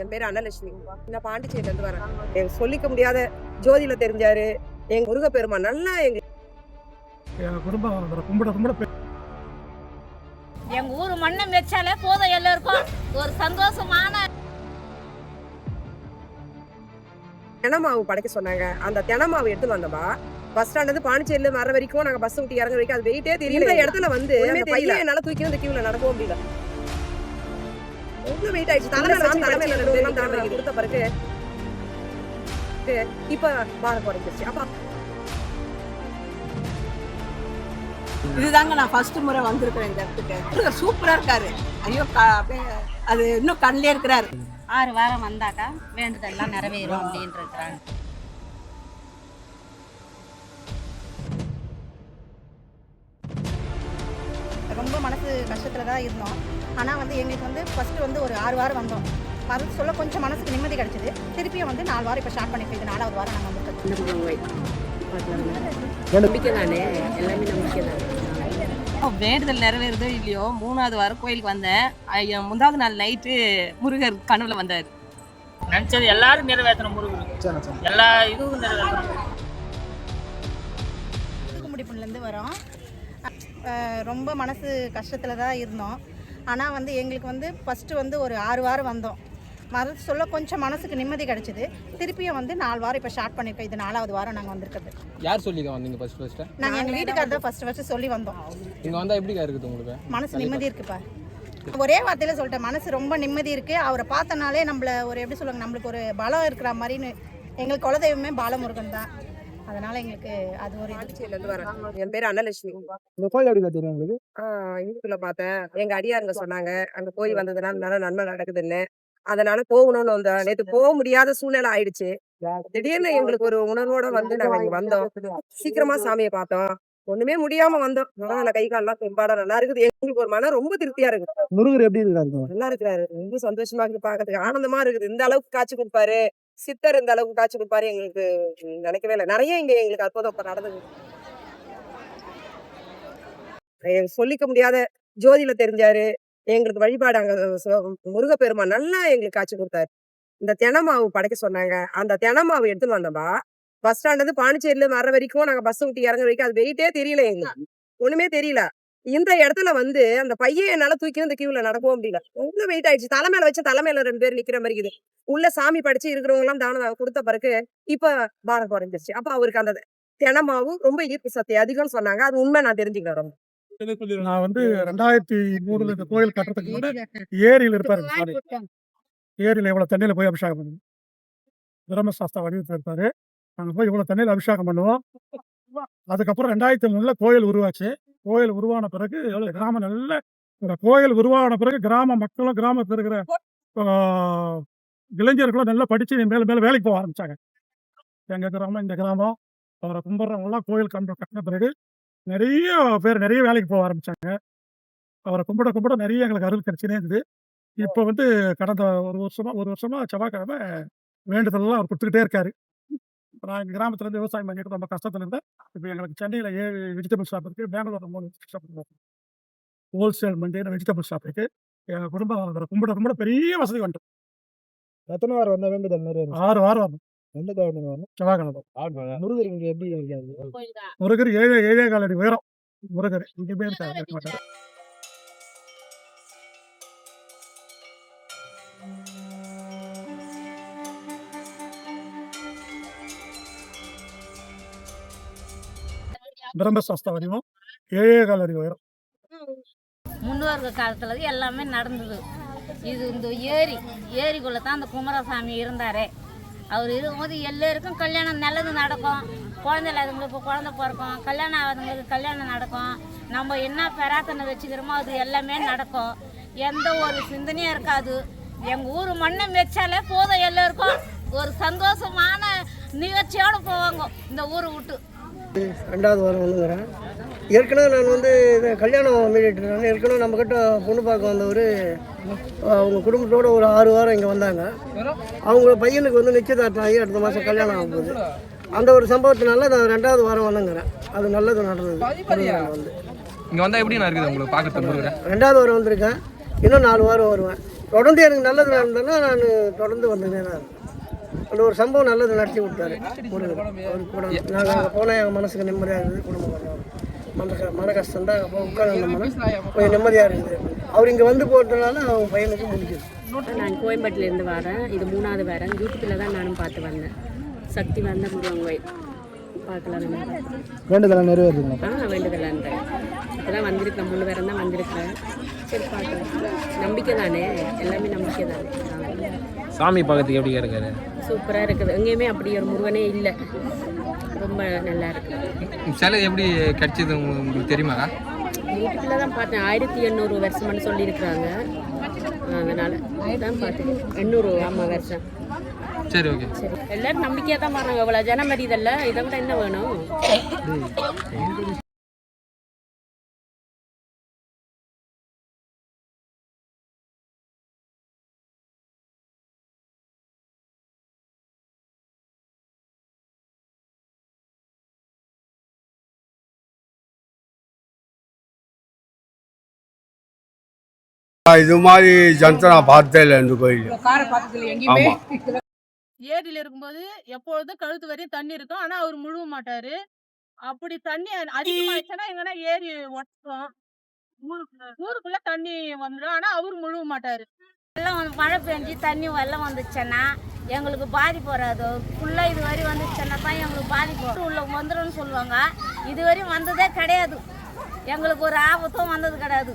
என் பேர் அன்னலட்சுமி நான் பாண்டிச்சேரியில இருந்து வரேன். எனக்கு சொல்லிக்க முடியாத ஜோதியில தெரிஞ்சாரு. எங்க முருகப்பெருமான் நல்லா எங்க குடும்பம் கும்பிட கும்பிட எங்க ஊர் மண்ணை மெச்சாலே போதும் எல்லாருக்கும். ஒரு சந்தோஷமான தினமாவு படைக்க சொன்னாங்க. அந்த தினமாவு எடுத்துன்னு வந்தோமா பஸ் ஸ்டாண்ட்ல இருந்து பாண்டிச்சேரியில வர வரைக்கும் நாங்க பஸ் விட்டு இறங்க வரைக்கும் அது வெயிட்டே தெரியல. இந்த இடத்துல வந்து பையன் என்னால தூக்கி இந்த கியூல நடக்கவும் முடியல. ரொம்ப வெயிட் ஆயிடுச்சு. தலைமையில வச்சு தலைமையில ரெண்டு பேரும் தலைமையில கொடுத்த பிறகு இப்ப பாரம் குறைஞ்சிருச்சு அப்ப. இதுதாங்க நான் ஃபர்ஸ்ட் முறை வந்திருக்கிறேன் இந்த இடத்துக்கு. சூப்பரா இருக்காரு. ஐயோ அப்படியே அது இன்னும் கண்ணிலே இருக்கிறாரு. ஆறு வாரம் வந்தாக்கா வேண்டுதெல்லாம் நிறைவேறும் அப்படின்னு இருக்கிறாங்க. மனசு கஷ்டத்தில் தான் இருந்தோம். ஆனால் வந்து எங்களுக்கு வந்து ஃபஸ்ட்டு வந்து ஒரு ஆறு வாரம் வந்தோம். மருந்து சொல்ல கொஞ்சம் மனசுக்கு நிம்மதி கிடச்சிது. திருப்பியும் வந்து நாலு வாரம் இப்போ ஸ்டார்ட் இது நாலாவது வாரம் நாங்கள் வந்துருக்கோம் நம்பிக்கை தானே? எல்லாமே நம்பிக்கை தானே? வேண்டுதல் நிறைவேறுதோ இல்லையோ மூணாவது வாரம் கோயிலுக்கு வந்தேன். ஐயா, முந்தாவது நாள் நைட்டு முருகர் கனவுல வந்தார். நினைச்சது எல்லாரும் நிறைவேற்றணும் முருகருக்கு எல்லா இதுவும் நிறைவேற்றணும். தூக்குமுடிப்புலேருந்து வரோம். ரொம்ப மனசு கஷ்டத்தில் தான் இருந்தோம். ஆனால் வந்து எங்களுக்கு வந்து ஃபஸ்ட்டு வந்து ஒரு ஆறு வாரம் வந்தோம். மருந்து சொல்ல கொஞ்சம் மனசுக்கு நிம்மதி கிடச்சிது. திருப்பியும் வந்து நாலு வாரம் இப்போ ஸ்டார்ட் பண்ணியிருக்கோம் இது நாலாவது வாரம் நாங்கள் வந்திருக்கிறது. யார் சொல்லிக்க வந்தீங்க ஃபர்ஸ்ட் ஃபர்ஸ்ட் நாங்கள் எங்கள் வீட்டுக்காரர் தான் ஃபஸ்ட்டு ஃபஸ்ட்டு சொல்லி வந்தோம். இங்க வந்தா எப்படிக்கா இருக்குது உங்களுக்கு? மனசு நிம்மதி இருக்குப்பா. ஒரே வார்த்தையில சொல்லிட்டேன். மனசு ரொம்ப நிம்மதி இருக்கு. அவரை பார்த்தனாலே நம்மள ஒரு எப்படி சொல்லுவாங்க நம்மளுக்கு ஒரு பலம் இருக்கிற மாதிரின்னு எங்களுக்கு குலதெய்வமே பாலமுருகன் தான். அதனால எங்களுக்கு அது ஒரு இது. பாண்டிச்சேரியில இருந்து வரேன் என் பேர் அன்னலட்சுமி. இந்த கோயில் எப்படி தெரியும் உங்களுக்கு? ஆஹ் யூடியூப்ல பார்த்தேன். எங்க அடியாருங்க சொன்னாங்க அங்க போய் வந்ததுனால நல்ல நன்மை நடக்குதுன்னு. அதனால போகணும்னு வந்தோம் நேத்து போக முடியாத சூழ்நிலை ஆயிடுச்சு. திடீர்னு எங்களுக்கு ஒரு உணர்வோட வந்து நாங்க இங்க வந்தோம். சீக்கிரமா சாமியை பார்த்தோம். ஒண்ணுமே முடியாம வந்தோம். பரவாயில்ல கை கால்லாம் தெம்பாட நல்லா இருக்குது. எங்களுக்கு ஒரு மனம் ரொம்ப திருப்தியா இருக்குது. முருகர் எப்படி இருக்காரு? நல்லா இருக்கிறாரு. ரொம்ப சந்தோஷமா இருக்குது பாக்கிறதுக்கு ஆனந்தமா இருக்குது. இந்த அளவுக்கு காட்சி கொடுப்பாரு. சித்தர் இந்த அளவுக்கு காட்சி கொடுப்பாரு எங்களுக்கு நினைக்கவே இல்லை. நிறைய இங்க எங்களுக்கு அற்புதம் இப்போ நடந்தது சொல்லிக்க முடியாத ஜோதியில தெரிஞ்சாரு. எங்களுக்கு வழிபாடு அங்க முருகப்பெருமா நல்லா எங்களுக்கு காட்சி கொடுத்தாரு. இந்த தினமாவு படைக்க சொன்னாங்க. அந்த தினமாவு எடுத்துன்னு வந்தோம்பா பஸ் ஸ்டாண்ட்ல இருந்து பாண்டிச்சேரியில வர வரைக்கும் நாங்க பஸ் விட்டு இறங்குற வரைக்கும் அது வெயிட்டே தெரியல எங்களுக்கு. ஒண்ணுமே தெரியல. இந்த இடத்துல வந்து அந்த பையன் என்னால தூக்கி இந்த கியூல நடக்கவும் முடியல. ரொம்ப வெயிட் ஆயிடுச்சு. தலைமையில வச்சு தலைமையில ரெண்டு பேர் நிக்கிற மாதிரி இருக்குது. உள்ள சாமி படிச்சு இருக்கிறவங்க எல்லாம் தானம் கொடுத்த பிறகு இப்ப பாரம் குறைஞ்சிருச்சு. அப்ப அவருக்கு அந்த தினமாவு ரொம்ப ஈர்ப்பு சக்தி அதிகம்னு சொன்னாங்க. அது உண்மை நான் தெரிஞ்சுக்கிறேன் ரொம்ப. நான் வந்து ரெண்டாயிரத்தி மூணுல இந்த கோயில் கட்டுறதுக்கு முன்னாடி ஏரியில் இருப்பாரு ஏரியில் இவ்வளோ தண்ணியில் போய் அபிஷேகம் பண்ணுவோம். பிரம்மசாஸ்திர வடிவத்தில் இருப்பாரு. நாங்கள் போய் இவ்வளோ தண்ணியில் அபிஷேகம் பண்ணுவோம். அதுக்கப்புறம் ரெண்டாயிரத்தி மூணுல கோயில் உருவாச்சு. கோயில் உருவான பிறகு எவ்வளோ கிராமம் நல்ல இந்த கோயில் உருவான பிறகு கிராம மக்களும் கிராமத்தில் இருக்கிற இளைஞர்களும் நல்லா படித்து மேலே மேலே வேலைக்கு போக ஆரம்பித்தாங்க எங்கள் கிராமம் இந்த கிராமம் அவரை கும்பிட்றவங்களாம் கோயில் கண்டு கட்டின பிறகு நிறைய பேர் நிறைய வேலைக்கு போக ஆரம்பித்தாங்க அவரை கும்பிட கும்பிட நிறைய எங்களுக்கு அருள் கிடச்சினே இருந்தது. இப்போ வந்து கடந்த ஒரு வருஷமாக ஒரு வருஷமாக செவ்வாய்க்கிழமை வேண்டுதலெல்லாம் அவர் கொடுத்துக்கிட்டே இருக்காரு. இப்ப நான் எங்கள் கிராமத்துல இருந்து விவசாயம் பண்ணிட்டு ரொம்ப கஷ்டத்துல இருந்தேன். இப்போ எங்களுக்கு சென்னையில் ஏழு வெஜிடபிள் ஷாப் இருக்கு. பெங்களூர்ல மூணு ஷாப் இருக்கு. ஹோல்சேல் மண்டியில் வெஜிடபிள் ஷாப் இருக்கு. எங்கள் குடும்பம் கும்பிட கும்பிட பெரிய வசதி வந்துட்டு எத்தனை வாரம் வந்த வேண்டுதல் நிறைய ஆறு வாரம் செவ்வாய்க்கிழமை. முருகர் இங்க எப்படி முருகர் ஏழே ஏழே கால் அடி உயரம். முருகர் இருக்காரு இருக்க மாட்டாரு. பிரம்மசாஸ்திர வடிவம் ஏழே கால் அடி உயரம். முன்னோர்கள் காலத்துல எல்லாமே நடந்தது. இது இந்த ஏரி ஏரிக்குள்ள தான் அந்த குமாரசாமி இருந்தாரே. அவர் இருக்கும்போது எல்லோருக்கும் கல்யாணம் நல்லது நடக்கும். குழந்தை இல்லாதவங்களுக்கு குழந்தை பிறக்கும். கல்யாணம் ஆகாதவங்களுக்கு கல்யாணம் நடக்கும். நம்ம என்ன பிரார்த்தனை வச்சுக்கிறோமோ அது எல்லாமே நடக்கும். எந்த ஒரு சிந்தனையும் இருக்காது. எங்கள் ஊர் மண்ணை மெச்சாலே போதும் எல்லோருக்கும். ஒரு சந்தோஷமான நிகழ்ச்சியோடு போவாங்க. இந்த ஊரை விட்டு. ரெண்டாவது வாரம் வந்துங்கிறேன் ஏற்கனவே நான் வந்து இது கல்யாணம் பண்ணிட்டு இருக்கேன் ஏற்கனவே நம்மக்கிட்ட பொண்ணு பார்க்க வந்தவர் அவங்க குடும்பத்தோட ஒரு ஆறு வாரம் இங்கே வந்தாங்க. அவங்க பையனுக்கு வந்து நிச்சயதார்த்தம் ஆகி அடுத்த மாதம் கல்யாணம் ஆக போகுது. அந்த ஒரு சம்பவத்தினால நான் ரெண்டாவது வாரம் வந்துங்கிறேன். அது நல்லது நடந்தது. வந்து. இங்க வந்தா எப்படி இருக்குது உங்களுக்கு முருகரை ரெண்டாவது வாரம் வந்திருக்கேன். இன்னும் நாலு வாரம் வருவேன். தொடர்ந்து எனக்கு நல்லது நடந்ததுன்னா நான் தொடர்ந்து வந்துனே தான் இருப்பேன். அந்த ஒரு சம்பவம் நல்லது நடத்தி விட்டாரு. முருகர் அவர் கூட நாங்கள் அங்கே போனால் எங்கள் மனசுக்கு நிம்மதியாக இருக்குது குடும்பம் மன மன கஷ்டம் தான் உட்காந்து கொஞ்சம் நிம்மதியாக இருக்குது அவர் இங்கே வந்து போட்டனால அவங்க பையனுக்கு முடிக்குது நான் கோயம்பேட்டிலேருந்து வரேன். இது மூணாவது வரேன் யூடியூப்பில் தான் நானும் பார்த்து வந்தேன். சக்தி வந்த முருகன் கோயில். பார்க்கலாம். வேண்டுதலை நிறைவேறுதுங்களா? ஆ வேண்டுதலான்றேன் இப்போ தான் வந்திருக்கேன் மூணு பேரும் தான் வந்திருக்கிறேன். சரி பார்க்கலாம். நம்பிக்கை தானே எல்லாமே நம்பிக்கை தானே சாமி பார்க்கறதுக்கு எப்படிக்கா இருக்காரு சூப்பராக இருக்குது. எங்கேயுமே அப்படி ஒரு முருகனே இல்லை. ரொம்ப நல்லா இருக்குது சிலை எப்படி கிடைச்சது உங்களுக்கு தெரியுமா? யூடியூப்பில் தான் பார்த்தேன். ஆயிரத்தி எண்ணூறு வருஷம்னு சொல்லியிருக்கிறாங்க. அதனால் தான் பார்த்தேன். எண்ணூறு ஆமாம் வருஷம். சரி ஓகே. சரி. எல்லாரும் நம்பிக்கையாக தான் வர்றாங்க. இவ்வளோ ஜனம் வருதல்ல இதை விட என்ன வேணும்? இது மாதிரி ஜனத்தை நான் பார்த்தே இல்லை இந்த கோயில் ஆமா. ஏரியில் இருக்கும்போது எப்பொழுதும் கழுத்து வரையும் தண்ணி இருக்கும். ஆனால் அவர் முழுவ மாட்டாரு. அப்படி தண்ணி அதிகமாயிடுச்சுன்னா எங்கன்னா ஏரி ஒட்டும் ஊருக்குள்ள ஊருக்குள்ள தண்ணி வந்துடும். ஆனால் அவர் முழுவ மாட்டாரு. வெள்ளம் வந்து மழை பெஞ்சு தண்ணி வெள்ளம் வந்துச்சுன்னா எங்களுக்கு பாதிப்பு வராது. ஃபுல்லாக இது வரை வந்துச்சுன்னா தான் எங்களுக்கு பாதிப்பு. உள்ள வந்துடும்னு சொல்லுவாங்க. இது வரையும் வந்ததே கிடையாது. எங்களுக்கு ஒரு ஆபத்தும் வந்தது கிடையாது.